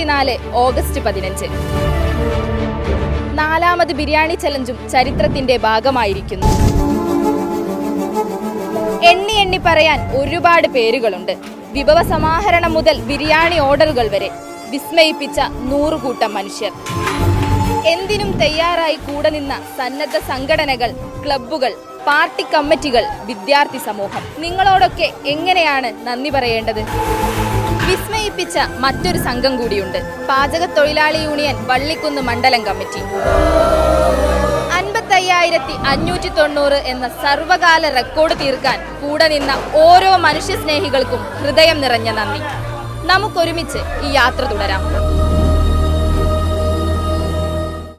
ഇരുപത്തിനാല് ഓഗസ്റ്റ് പതിനഞ്ച്. നാലാമത് ബിരിയാണി ചലഞ്ചും ചരിത്രത്തിന്റെ ഭാഗമായിരിക്കുന്നു. എണ്ണി എണ്ണി പറയാൻ ഒരുപാട് പേരുകളുണ്ട്. വിഭവ സമാഹരണം മുതൽ ബിരിയാണി ഓർഡറുകൾ വരെ വിസ്മയിപ്പിച്ച നൂറുകൂട്ടം മനുഷ്യർ. എന്തിനും തയ്യാറായി കൂടെ നിന്ന സന്നദ്ധ സംഘടനകൾ ക്ലബ്ബുകൾ പാർട്ടി കമ്മിറ്റികൾ വിദ്യാർത്ഥി സമൂഹം. നിങ്ങളോടൊക്കെ എങ്ങനെയാണ് നന്ദി പറയേണ്ടത്? വിസ്മയിപ്പിച്ച മറ്റൊരു സംഘം കൂടിയുണ്ട്. പാചക തൊഴിലാളി യൂണിയൻ വള്ളിക്കുന്ന് മണ്ഡലം കമ്മിറ്റി. അൻപത്തയ്യായിരത്തി അഞ്ഞൂറ്റി തൊണ്ണൂറ് എന്ന സർവകാല റെക്കോർഡ് തീർക്കാൻ കൂടെ നിന്ന ഓരോ മനുഷ്യ സ്നേഹികൾക്കും ഹൃദയം നിറഞ്ഞ നന്ദി. നമുക്കൊരുമിച്ച് ഈ യാത്ര തുടരാം.